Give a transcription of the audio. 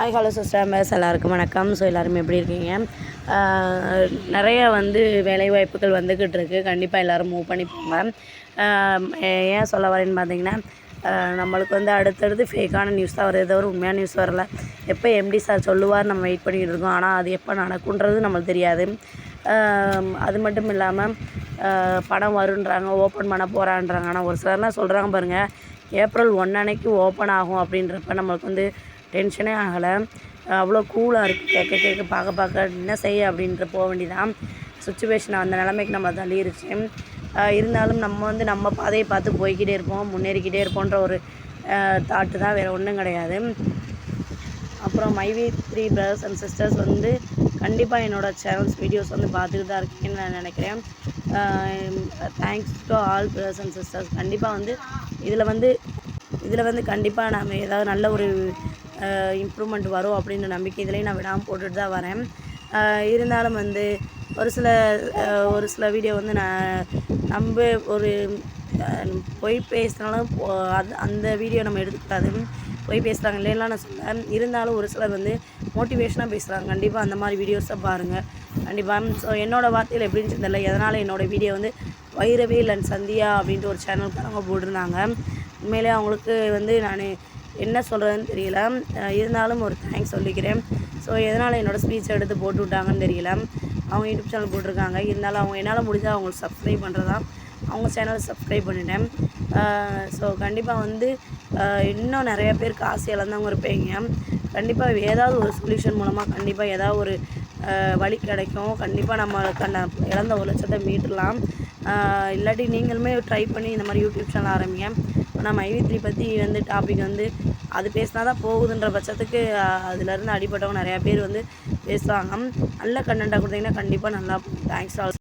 Hi hello sisters எல்லாருக்கும் வணக்கம். So எல்லாருமே எப்படி இருக்கீங்க? நிறைய வந்து வேலைவாய்ப்புகள் வந்துக்கிட்டு இருக்கு. கண்டிப்பாக எல்லோரும் மூவ் பண்ணிப்பாங்க. ஏன் சொல்ல வரேன்னு பார்த்தீங்கன்னா நம்மளுக்கு வந்து அடுத்தடுத்து ஃபேக்கான நியூஸ் தான் வருது. தவிர உண்மையான நியூஸ் வரல. எப்போ எம்டி சார் சொல்லுவார் நம்ம வெயிட் பண்ணிகிட்டு இருக்கோம். ஆனால் அது எப்போ நடக்குன்றது நம்மளுக்கு தெரியாது. அது மட்டும் இல்லாமல் பணம் வருன்றாங்க ஓப்பன் பண்ண போகிறான்றாங்க ஆனால் ஒரு சிலர்லாம் சொல்கிறாங்க பாருங்கள் ஏப்ரல் ஒன் அன்னைக்கு ஓப்பன் ஆகும் அப்படின்றப்ப நம்மளுக்கு வந்து டென்ஷனே ஆகலை. அவ்வளோ கூலாக இருக்குது கேட்க கேட்க பார்க்க பார்க்க என்ன செய்ய அப்படின்ட்டு போக வேண்டியதான் சுச்சுவேஷன் அந்த நிலைமைக்கு நம்ம தள்ளிடுச்சு இருந்தாலும் நம்ம வந்து நம்ம பாதையை பார்த்து போய்கிட்டே இருப்போம். முன்னேறிக்கிட்டே இருப்போன்ற ஒரு தாட்டு தான் வேறு ஒன்றும் கிடையாது. அப்புறம் மைவி த்ரீ பிரதர்ஸ் அண்ட் சிஸ்டர்ஸ் வந்து கண்டிப்பாக என்னோடய சேனல்ஸ் வீடியோஸ் வந்து பார்த்துட்டு தான் இருக்கீங்கன்னு நான் நினைக்கிறேன். Thanks to all brothers and sisters கண்டிப்பாக வந்து இதில் வந்து இதில் வந்து கண்டிப்பாக நாம் ஏதாவது நல்ல ஒரு இம்ப்ரூவ்மெண்ட் வரும் அப்படின்ற நம்பிக்கை இதுலேயும் நான் விடாமல் போட்டுட்டு தான் வரேன். இருந்தாலும் வந்து ஒரு சில ஒரு சில வீடியோ வந்து நான் நம்ப ஒரு பொய் பேசினாலும் அது அந்த வீடியோ நம்ம எடுத்துக்கூடாது. பொய் பேசுகிறாங்க இல்லைலாம் நான் சொல்ல இருந்தாலும் ஒரு சிலர் வந்து மோட்டிவேஷனாக பேசுகிறாங்க கண்டிப்பாக அந்த மாதிரி வீடியோஸை பாருங்கள் கண்டிப்பாக ஸோ என்னோடய வார்த்தையில் எப்படின்னு தெரியல. எதனால் என்னோடய வீடியோ வந்து வைரவேல் அண்ட் சந்தியா அப்படின்ட்டு ஒரு சேனல்காரங்க போட்டிருந்தாங்க. உண்மையிலே அவங்களுக்கு வந்து நான் என்ன சொல்கிறதுன்னு தெரியல. இருந்தாலும் ஒரு தேங்க்ஸ் சொல்லிக்கிறேன். ஸோ எதனால் என்னோடய ஸ்பீச் எடுத்து போட்டு விட்டாங்கன்னு தெரியல. அவங்க யூடியூப் சேனல் போட்டிருக்காங்க. இருந்தாலும் அவங்க என்னால் முடிஞ்சால் அவங்களுக்கு சப்ஸ்கிரைப் பண்ணுறதா அவங்க சேனலை சப்ஸ்கிரைப் பண்ணிட்டேன். ஸோ கண்டிப்பாக வந்து இன்னும் நிறைய பேர் காசு இழந்தவங்க இருப்பீங்க. கண்டிப்பாக ஏதாவது ஒரு சொல்யூஷன் மூலமாக கண்டிப்பாக ஏதாவது ஒரு வழி கிடைக்கும். கண்டிப்பாக நம்ம கண்ட இழந்த ஒரு லட்சத்தை மீட்டலாம். இல்லாட்டி நீங்களுமே ட்ரை பண்ணி இந்த மாதிரி யூடியூப் சேனல் ஆரம்பிங்க. ஆனால் மைவித்ரி பற்றி வந்து டாபிக் வந்து அது பேசினா தான் போகுதுன்ற பட்சத்துக்கு அதுலேருந்து அடிபட்டவங்க நிறையா பேர் வந்து பேசுவாங்க. நல்ல கண்டென்ட்டாக கொடுத்தீங்கன்னா கண்டிப்பாக நல்லா தேங்க்ஸ் ஆல்